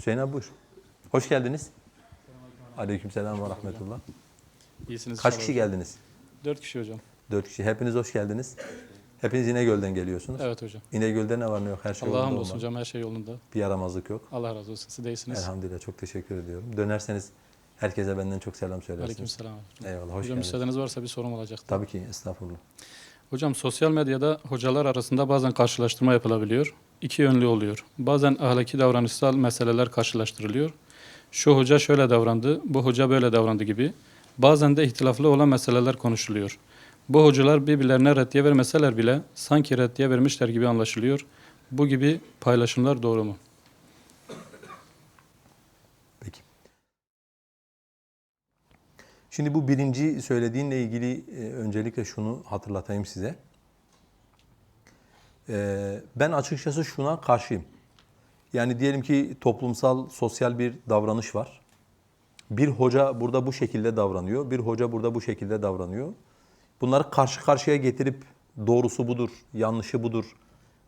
Hüseyin abi buyur. Hoş geldiniz. Aleykümselam ve rahmetullah. İyisiniz Kaç kişi hocam. geldiniz? Dört kişi hocam. Dört kişi. Hepiniz hoş geldiniz. Hepiniz İnegöl'den geliyorsunuz. Evet hocam. İnegöl'de ne var ne yok her şey Allah'a yolunda hamdolsun olmalı. hocam her şey yolunda. Bir yaramazlık yok. Allah razı olsun. Siz de iyisiniz. Elhamdülillah çok teşekkür ediyorum. Dönerseniz herkese benden çok selam söylersiniz. Aleykümselam. Eyvallah hoş Hocam geldiniz. müsaadeniz varsa bir sorum olacaktı. Tabii ki estağfurullah. Hocam sosyal medyada hocalar arasında bazen karşılaştırma yapılabiliyor. İki yönlü oluyor. Bazen ahlaki davranışsal meseleler karşılaştırılıyor. Şu hoca şöyle davrandı, bu hoca böyle davrandı gibi. Bazen de ihtilaflı olan meseleler konuşuluyor. Bu hocalar birbirlerine reddiye vermeseler bile sanki reddiye vermişler gibi anlaşılıyor. Bu gibi paylaşımlar doğru mu? Peki. Şimdi bu birinci söylediğinle ilgili e, öncelikle şunu hatırlatayım size. E, ben açıkçası şuna karşıyım. Yani diyelim ki toplumsal, sosyal bir davranış var. Bir hoca burada bu şekilde davranıyor, bir hoca burada bu şekilde davranıyor. Bunları karşı karşıya getirip doğrusu budur, yanlışı budur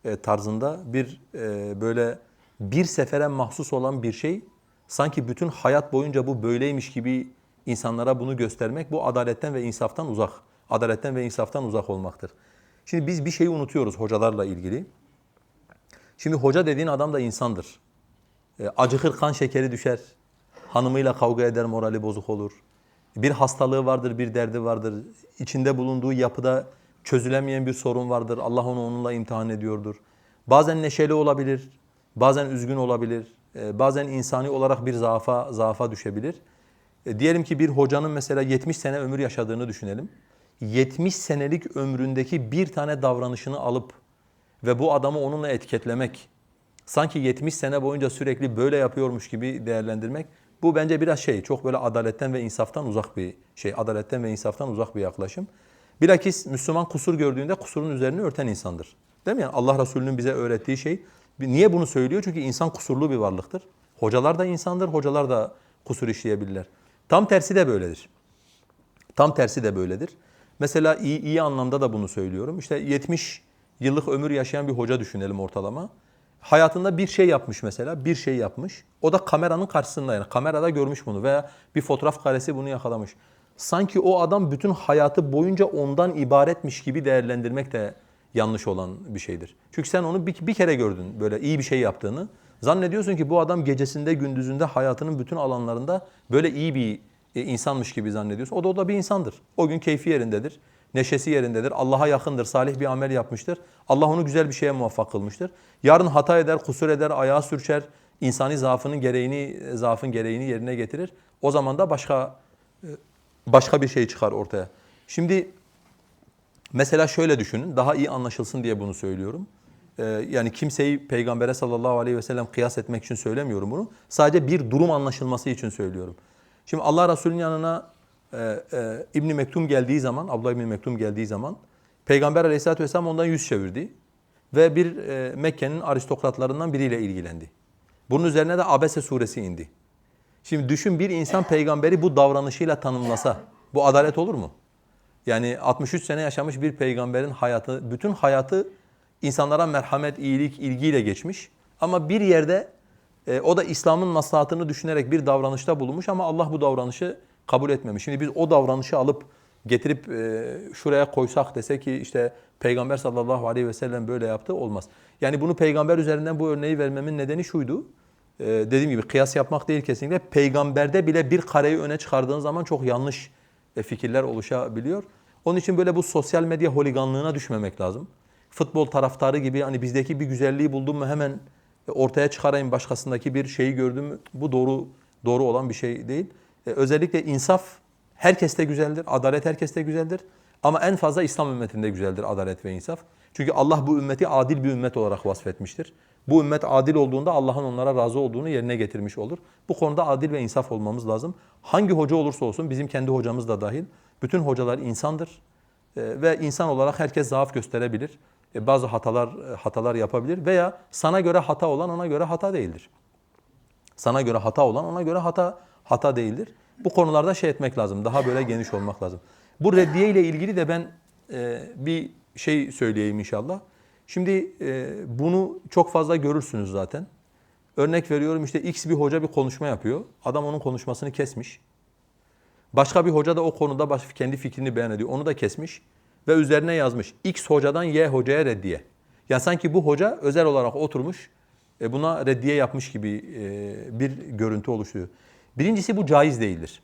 e, tarzında bir e, böyle bir sefere mahsus olan bir şey sanki bütün hayat boyunca bu böyleymiş gibi insanlara bunu göstermek bu adaletten ve insaftan uzak. Adaletten ve insaftan uzak olmaktır. Şimdi biz bir şeyi unutuyoruz hocalarla ilgili. Şimdi hoca dediğin adam da insandır. E, acıkır kan şekeri düşer. Hanımıyla kavga eder morali bozuk olur. Bir hastalığı vardır, bir derdi vardır. İçinde bulunduğu yapıda çözülemeyen bir sorun vardır. Allah onu onunla imtihan ediyordur. Bazen neşeli olabilir, bazen üzgün olabilir. e, Bazen insani olarak bir zaafa, zaafa düşebilir. E, Diyelim ki bir hocanın mesela 70 sene ömür yaşadığını düşünelim. 70 senelik ömründeki bir tane davranışını alıp ve bu adamı onunla etiketlemek, sanki 70 sene boyunca sürekli böyle yapıyormuş gibi değerlendirmek, bu bence biraz şey, çok böyle adaletten ve insaftan uzak bir şey, adaletten ve insaftan uzak bir yaklaşım. Bilakis Müslüman kusur gördüğünde kusurun üzerini örten insandır. Değil mi? Yani Allah Resulü'nün bize öğrettiği şey, niye bunu söylüyor? Çünkü insan kusurlu bir varlıktır. Hocalar da insandır, hocalar da kusur işleyebilirler. Tam tersi de böyledir. Tam tersi de böyledir. Mesela iyi, iyi anlamda da bunu söylüyorum. İşte 70 yıllık ömür yaşayan bir hoca düşünelim ortalama. Hayatında bir şey yapmış mesela, bir şey yapmış. O da kameranın karşısında yani kamerada görmüş bunu veya bir fotoğraf karesi bunu yakalamış. Sanki o adam bütün hayatı boyunca ondan ibaretmiş gibi değerlendirmek de yanlış olan bir şeydir. Çünkü sen onu bir, bir kere gördün böyle iyi bir şey yaptığını. Zannediyorsun ki bu adam gecesinde gündüzünde hayatının bütün alanlarında böyle iyi bir insanmış gibi zannediyorsun. O da o da bir insandır. O gün keyfi yerindedir. Neşesi yerindedir. Allah'a yakındır. Salih bir amel yapmıştır. Allah onu güzel bir şeye muvaffak kılmıştır. Yarın hata eder, kusur eder, ayağa sürçer. insani zaafının gereğini, zaafın gereğini yerine getirir. O zaman da başka e, başka bir şey çıkar ortaya. Şimdi mesela şöyle düşünün. Daha iyi anlaşılsın diye bunu söylüyorum. Yani kimseyi peygambere sallallahu aleyhi ve sellem kıyas etmek için söylemiyorum bunu. Sadece bir durum anlaşılması için söylüyorum. Şimdi Allah Resulü'nün yanına e, e, İbn Mektum geldiği zaman, Abdullah İbn Mektum geldiği zaman Peygamber aleyhissalatü vesselam ondan yüz çevirdi. Ve bir e, Mekke'nin aristokratlarından biriyle ilgilendi. Bunun üzerine de Abese suresi indi. Şimdi düşün bir insan peygamberi bu davranışıyla tanımlasa bu adalet olur mu? Yani 63 sene yaşamış bir peygamberin hayatı, bütün hayatı insanlara merhamet, iyilik, ilgiyle geçmiş. Ama bir yerde e, o da İslam'ın maslahatını düşünerek bir davranışta bulunmuş ama Allah bu davranışı kabul etmemiş. Şimdi biz o davranışı alıp getirip e, şuraya koysak dese ki işte Peygamber sallallahu aleyhi ve sellem böyle yaptı olmaz. Yani bunu peygamber üzerinden bu örneği vermemin nedeni şuydu. Ee, dediğim gibi kıyas yapmak değil kesinlikle. Peygamberde bile bir kareyi öne çıkardığın zaman çok yanlış e, fikirler oluşabiliyor. Onun için böyle bu sosyal medya holiganlığına düşmemek lazım. Futbol taraftarı gibi hani bizdeki bir güzelliği buldum mu hemen e, ortaya çıkarayım başkasındaki bir şeyi gördüm mü bu doğru doğru olan bir şey değil. E, özellikle insaf herkeste güzeldir, adalet herkeste güzeldir. Ama en fazla İslam ümmetinde güzeldir adalet ve insaf. Çünkü Allah bu ümmeti adil bir ümmet olarak vasfetmiştir. Bu ümmet adil olduğunda Allah'ın onlara razı olduğunu yerine getirmiş olur. Bu konuda adil ve insaf olmamız lazım. Hangi hoca olursa olsun bizim kendi hocamız da dahil. Bütün hocalar insandır. Ee, ve insan olarak herkes zaaf gösterebilir. Ee, bazı hatalar e, hatalar yapabilir veya sana göre hata olan ona göre hata değildir. Sana göre hata olan ona göre hata hata değildir. Bu konularda şey etmek lazım. Daha böyle geniş olmak lazım. Bu reddiye ile ilgili de ben e, bir şey söyleyeyim inşallah. Şimdi e, bunu çok fazla görürsünüz zaten. Örnek veriyorum işte X bir hoca bir konuşma yapıyor. Adam onun konuşmasını kesmiş. Başka bir hoca da o konuda kendi fikrini beyan ediyor. Onu da kesmiş ve üzerine yazmış. X hocadan Y hocaya reddiye. Ya sanki bu hoca özel olarak oturmuş e, buna reddiye yapmış gibi e, bir görüntü oluşuyor. Birincisi bu caiz değildir.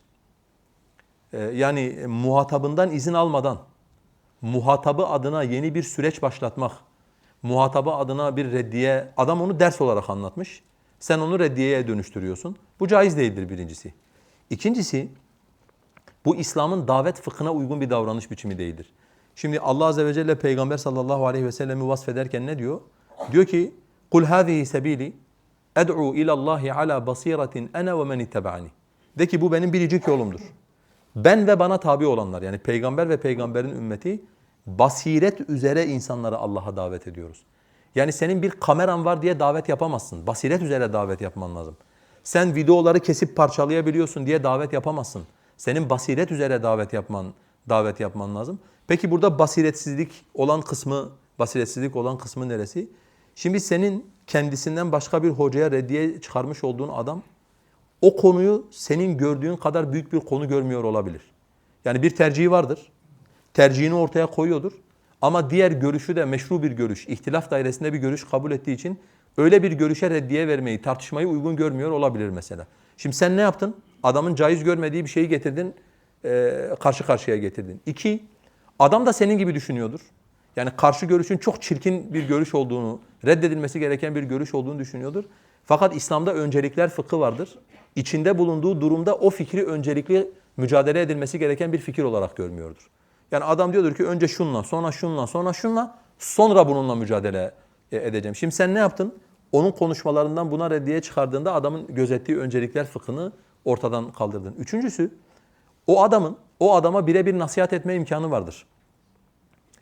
E, yani muhatabından izin almadan muhatabı adına yeni bir süreç başlatmak, muhatabı adına bir reddiye, adam onu ders olarak anlatmış. Sen onu reddiyeye dönüştürüyorsun. Bu caiz değildir birincisi. İkincisi, bu İslam'ın davet fıkhına uygun bir davranış biçimi değildir. Şimdi Allah Azze ve Celle Peygamber sallallahu aleyhi ve sellemi vasfederken ne diyor? Diyor ki, قُلْ هَذِهِ سَب۪يلِ اَدْعُوا اِلَى اللّٰهِ عَلَى بَصِيرَةٍ اَنَا وَمَنِ اتَّبَعَنِي De ki bu benim biricik yolumdur. Ben ve bana tabi olanlar yani peygamber ve peygamberin ümmeti basiret üzere insanları Allah'a davet ediyoruz. Yani senin bir kameran var diye davet yapamazsın. Basiret üzere davet yapman lazım. Sen videoları kesip parçalayabiliyorsun diye davet yapamazsın. Senin basiret üzere davet yapman davet yapman lazım. Peki burada basiretsizlik olan kısmı, basiretsizlik olan kısmı neresi? Şimdi senin kendisinden başka bir hocaya reddiye çıkarmış olduğun adam o konuyu senin gördüğün kadar büyük bir konu görmüyor olabilir. Yani bir tercihi vardır. Tercihini ortaya koyuyordur. Ama diğer görüşü de meşru bir görüş, ihtilaf dairesinde bir görüş kabul ettiği için öyle bir görüşe reddiye vermeyi, tartışmayı uygun görmüyor olabilir mesela. Şimdi sen ne yaptın? Adamın caiz görmediği bir şeyi getirdin, eee, karşı karşıya getirdin. İki, adam da senin gibi düşünüyordur. Yani karşı görüşün çok çirkin bir görüş olduğunu, reddedilmesi gereken bir görüş olduğunu düşünüyordur. Fakat İslam'da öncelikler fıkhı vardır. İçinde bulunduğu durumda o fikri öncelikli mücadele edilmesi gereken bir fikir olarak görmüyordur. Yani adam diyordur ki önce şunla, sonra şunla, sonra şunla, sonra bununla mücadele e, edeceğim. Şimdi sen ne yaptın? Onun konuşmalarından buna reddiye çıkardığında adamın gözettiği öncelikler fıkhını ortadan kaldırdın. Üçüncüsü, o adamın, o adama birebir nasihat etme imkanı vardır.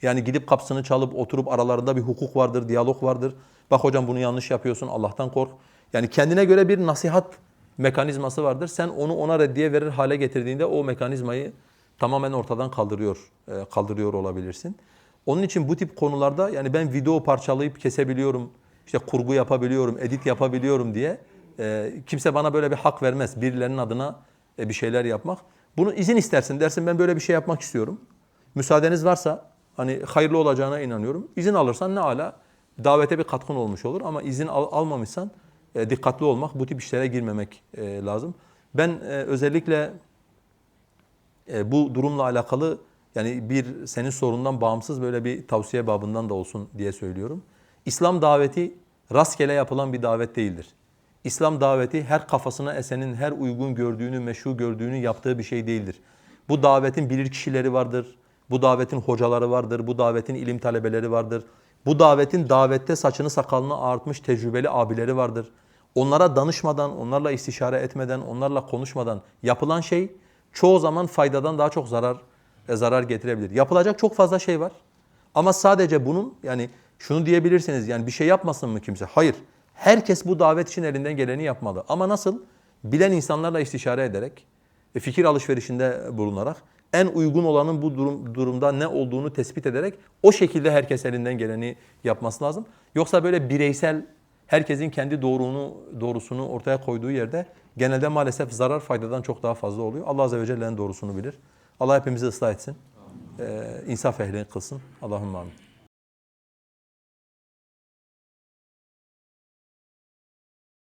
Yani gidip kapısını çalıp oturup aralarında bir hukuk vardır, diyalog vardır. Bak hocam bunu yanlış yapıyorsun, Allah'tan kork. Yani kendine göre bir nasihat mekanizması vardır. Sen onu ona reddiye verir hale getirdiğinde o mekanizmayı tamamen ortadan kaldırıyor, e, kaldırıyor olabilirsin. Onun için bu tip konularda yani ben video parçalayıp kesebiliyorum, işte kurgu yapabiliyorum, edit yapabiliyorum diye e, kimse bana böyle bir hak vermez. Birilerinin adına e, bir şeyler yapmak. Bunu izin istersin dersin ben böyle bir şey yapmak istiyorum. Müsaadeniz varsa hani hayırlı olacağına inanıyorum. İzin alırsan ne ala davete bir katkın olmuş olur ama izin al- almamışsan e, dikkatli olmak, bu tip işlere girmemek e, lazım. Ben e, özellikle e, bu durumla alakalı yani bir senin sorundan bağımsız böyle bir tavsiye babından da olsun diye söylüyorum. İslam daveti rastgele yapılan bir davet değildir. İslam daveti her kafasına esenin, her uygun gördüğünü, meşru gördüğünü yaptığı bir şey değildir. Bu davetin bilir kişileri vardır. Bu davetin hocaları vardır. Bu davetin ilim talebeleri vardır. Bu davetin davette saçını sakalını ağartmış tecrübeli abileri vardır. Onlara danışmadan, onlarla istişare etmeden, onlarla konuşmadan yapılan şey çoğu zaman faydadan daha çok zarar e, zarar getirebilir. Yapılacak çok fazla şey var. Ama sadece bunun yani şunu diyebilirsiniz yani bir şey yapmasın mı kimse? Hayır. Herkes bu davet için elinden geleni yapmalı. Ama nasıl? Bilen insanlarla istişare ederek, e, fikir alışverişinde bulunarak, en uygun olanın bu durum, durumda ne olduğunu tespit ederek o şekilde herkes elinden geleni yapması lazım. Yoksa böyle bireysel herkesin kendi doğrunu doğrusunu ortaya koyduğu yerde genelde maalesef zarar faydadan çok daha fazla oluyor. Allah azze ve celle'nin doğrusunu bilir. Allah hepimizi ıslah etsin. Ee, insaf ehli kılsın. Allahümme amin.